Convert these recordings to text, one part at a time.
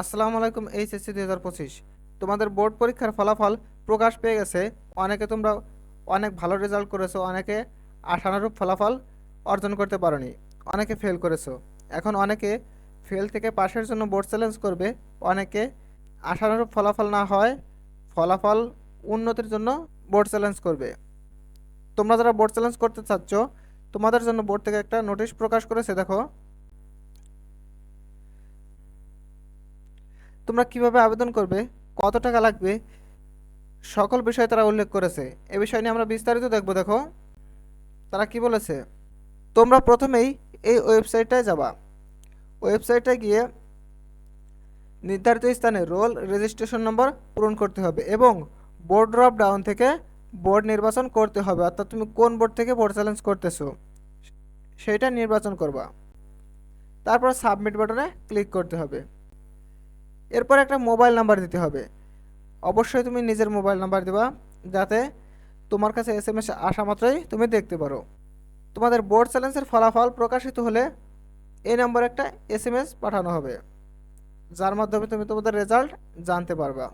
আসসালামু আলাইকুম এইচএসসি দুই হাজার পঁচিশ। তোমাদের বোর্ড পরীক্ষার ফলাফল প্রকাশ পেয়ে গেছে। অনেকে তোমরা অনেক ভালো রেজাল্ট করেছ, অনেকে আশানুরূপ ফলাফল অর্জন করতে পারোনি, অনেকে ফেল করেছ। এখন অনেকে ফেল থেকে পাশের জন্য বোর্ড চ্যালেঞ্জ করবে, অনেকে আশানুরূপ ফলাফল না হয়, ফলাফল উন্নতির জন্য বোর্ড চ্যালেঞ্জ করবে। তোমরা যারা বোর্ড চ্যালেঞ্জ করতে চাচ্ছ, তোমাদের জন্য বোর্ড থেকে একটা নোটিশ প্রকাশ করেছে, দেখো। তোমরা কীভাবে আবেদন করবে? কত টাকা লাগবে? সকল বিষয় তারা উল্লেখ করেছে। এ বিষয় নিয়ে আমরা বিস্তারিত দেখব, দেখো। তারা কি বলেছে? তোমরা প্রথমেই এই ওয়েবসাইটটায় যাবা। ওয়েবসাইটে গিয়ে নির্ধারিত স্থানে রোল রেজিস্ট্রেশন নম্বর পূরণ করতে হবে এবং বোর্ড ড্রপ ডাউন থেকে বোর্ড নির্বাচন করতে হবে। অর্থাৎ তুমি কোন বোর্ড থেকে বোর্ড চ্যালেঞ্জ করতেছো সেইটা নির্বাচন করবা। তারপর সাবমিট বাটনে ক্লিক করতে হবে। এরপর একটা মোবাইল নাম্বার দিতে হবে। অবশ্যই তুমি নিজের মোবাইল নাম্বার দেবা, যাতে তোমার কাছে এস এম এস আসা মাত্রই তুমি দেখতে পারো। তোমাদের বোর্ড চ্যালেঞ্জের ফলাফল প্রকাশিত হলে এই নম্বরে একটা এস এম এস পাঠানো হবে, যার মাধ্যমে তুমি তোমাদের রেজাল্ট জানতে পারবা।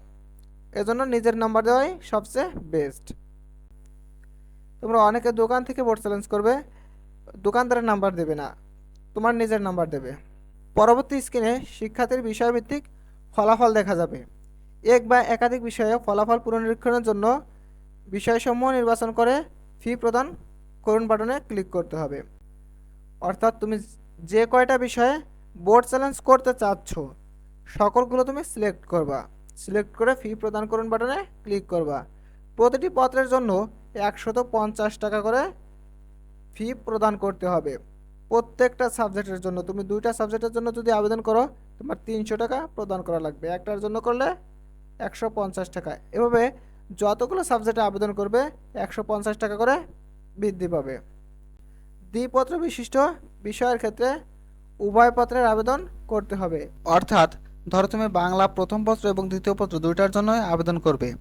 এজন্য নিজের নাম্বার দেওয়াই সবচেয়ে বেস্ট তোমরা অনেকে দোকান থেকে বোর্ড চ্যালেঞ্জ করবে, দোকানদারের নাম্বার দেবে না, তোমার নিজের নাম্বার দেবে। পরবর্তী স্ক্রিনে শিক্ষার্থীর বিষয়ভিত্তিক ফলাফল দেখা যাবে। এক বা একাধিক বিষয়ে ফলাফল পুনরীক্ষণের জন্য বিষয়সমূহ নির্বাচন করে ফি প্রদান করুন বাটনে ক্লিক করতে হবে। অর্থাৎ তুমি যে কয়টা বিষয়ে বোর্ড চ্যালেঞ্জ করতে চাচ্ছ, সকলগুলো তুমি সিলেক্ট করবা। সিলেক্ট করে ফি প্রদান করুন বাটনে ক্লিক করবা। প্রতিটি পত্রের জন্য একশত পঞ্চাশ টাকা করে ফি প্রদান করতে হবে। প্রত্যেকটা সাবজেক্টের জন্য, তুমি দুইটা সাবজেক্টের জন্য যদি আবেদন করো, তোমার তিনশো টাকা প্রদান করা লাগবে। একটার জন্য করলে একশো পঞ্চাশ টাকা। এভাবে যতগুলো সাবজেক্টে আবেদন করবে, একশো পঞ্চাশ টাকা করে বৃদ্ধি পাবে। দ্বিপত্র বিশিষ্ট বিষয়ের ক্ষেত্রে উভয় পত্রের আবেদন করতে হবে। অর্থাৎ, ধরো তুমি বাংলা প্রথম পত্র এবং দ্বিতীয় পত্র দুইটার জন্য আবেদন করবে।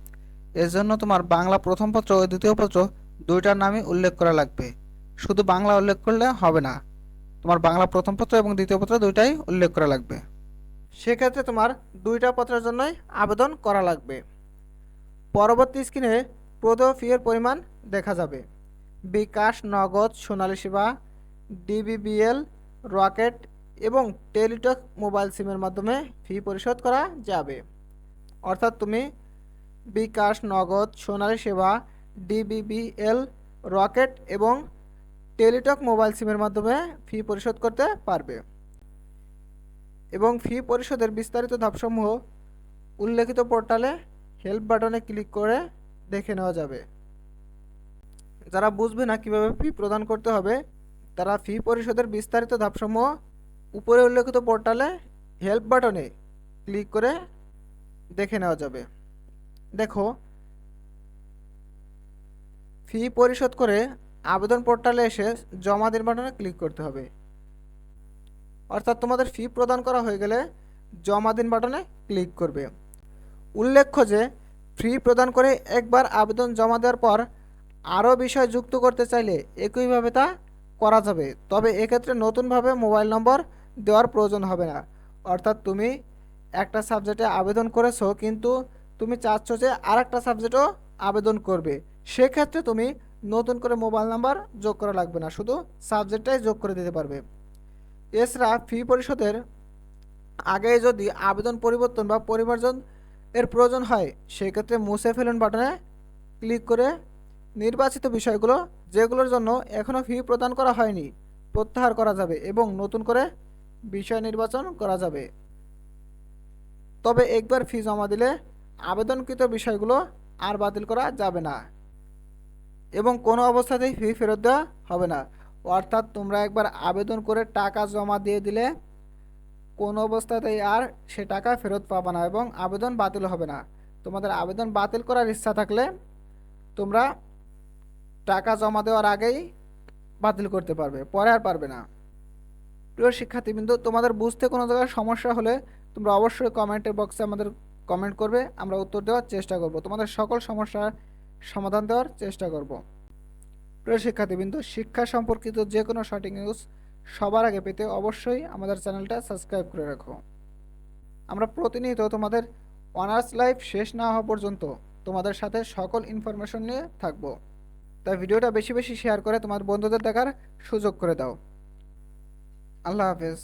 এর জন্য তোমার বাংলা প্রথম পত্র ও দ্বিতীয় পত্র দুইটার নামই উল্লেখ করা লাগবে। শুধু বাংলা উল্লেখ করলে হবে না। তোমার বাংলা প্রথম পত্র এবং দ্বিতীয় পত্র দুইটাই উল্লেখ করা লাগবে। সেক্ষেত্রে তোমার দুইটা পত্রের জন্যই আবেদন করা লাগবে। পরবর্তী স্ক্রিনে প্রদেয় ফিয়ের পরিমাণ দেখা যাবে। বিকাশ, নগদ, সোনালী সেবা, ডিবিবিএল, রকেট এবং টেলিটক মোবাইল সিমের মাধ্যমে ফি পরিশোধ করা যাবে। অর্থাৎ তুমি বিকাশ, নগদ, সোনালী সেবা, ডিবিবিএল, রকেট এবং টেলিটক মোবাইল সিমের মাধ্যমে ফি পরিশোধ করতে পারবে। এবং ফি পরিশোধের বিস্তারিত ধাপসমূহ উল্লেখিত পোর্টালে হেল্প বাটনে ক্লিক করে দেখে নেওয়া যাবে। যারা বুঝবে না কীভাবে ফি প্রদান করতে হবে, তারা ফি পরিশোধের বিস্তারিত ধাপসমূহ উপরে উল্লেখিত পোর্টালে হেল্প বাটনে ক্লিক করে দেখে নেওয়া যাবে। দেখো, ফি পরিশোধ করে আবেদন পোর্টালে এসে জমা দিন বাটনে ক্লিক করতে হবে। অর্থাৎ তোমাদের ফি প্রদান করা হয়ে গেলে জমা দিন বাটনে ক্লিক করবে। উল্লেখ্য যে ফি প্রদান করে একবার আবেদন জমা দেওয়ার পর আরও বিষয় যুক্ত করতে চাইলে একইভাবে তা করা যাবে। তবে এক্ষেত্রে নতুনভাবে মোবাইল নম্বর দেওয়ার প্রয়োজন হবে না। অর্থাৎ তুমি একটা সাবজেক্টে আবেদন করেছ, কিন্তু তুমি চাচ্ছ যে আর একটা সাবজেক্টও আবেদন করবে। সেক্ষেত্রে তুমি নতুন করে মোবাইল নাম্বার যোগ করা লাগবে না, শুধু সাবজেক্টটাই যোগ করে দিতে পারবে। এছাড়া ফি পরিশোধের আগে যদি আবেদন পরিবর্তন বা পরিমার্জন এর প্রয়োজন হয়, সেক্ষেত্রে মুছে ফেলুন বাটনে ক্লিক করে নির্বাচিত বিষয়গুলো, যেগুলোর জন্য এখনও ফি প্রদান করা হয়নি, প্রত্যাহার করা যাবে এবং নতুন করে বিষয় নির্বাচন করা যাবে। তবে একবার ফি জমা দিলে আবেদনকৃত বিষয়গুলো আর বাতিল করা যাবে না। এবং কোনো অবস্থাতেই ফি ফেরত দেওয়া হবে না। অর্থাৎ তোমরা একবার আবেদন করে টাকা জমা দিয়ে দিলে কোনো অবস্থাতেই আর সে টাকা ফেরত পাবে না এবং আবেদন বাতিল হবে না। তোমাদের আবেদন বাতিল করার ইচ্ছা থাকলে তোমরা টাকা জমা দেওয়ার আগেই বাতিল করতে পারবে, পরে আর পারবে না। প্রিয় শিক্ষার্থীবৃন্দ, তোমাদের বুঝতে কোনো জায়গায় সমস্যা হলে তোমরা অবশ্যই কমেন্টের বক্সে আমাদের কমেন্ট করবে, আমরা উত্তর দেওয়ার চেষ্টা করব। তোমাদের সকল সমস্যার সমাধান দেওয়ার চেষ্টা করব। প্রিয় শিক্ষার্থীবৃন্দ, শিক্ষা সম্পর্কিত যে কোনো সঠিক নিউজ সবার আগে পেতে অবশ্যই আমাদের চ্যানেলটা সাবস্ক্রাইব করে রাখো। আমরা প্রতিনিয়ত তোমাদের অনার্স লাইফ শেষ না হওয়া পর্যন্ত তোমাদের সাথে সকল ইনফরমেশন নিয়ে থাকব। তাই ভিডিওটা বেশি বেশি শেয়ার করে তোমার বন্ধুদের দেখার সুযোগ করে দাও। আল্লাহ হাফেজ।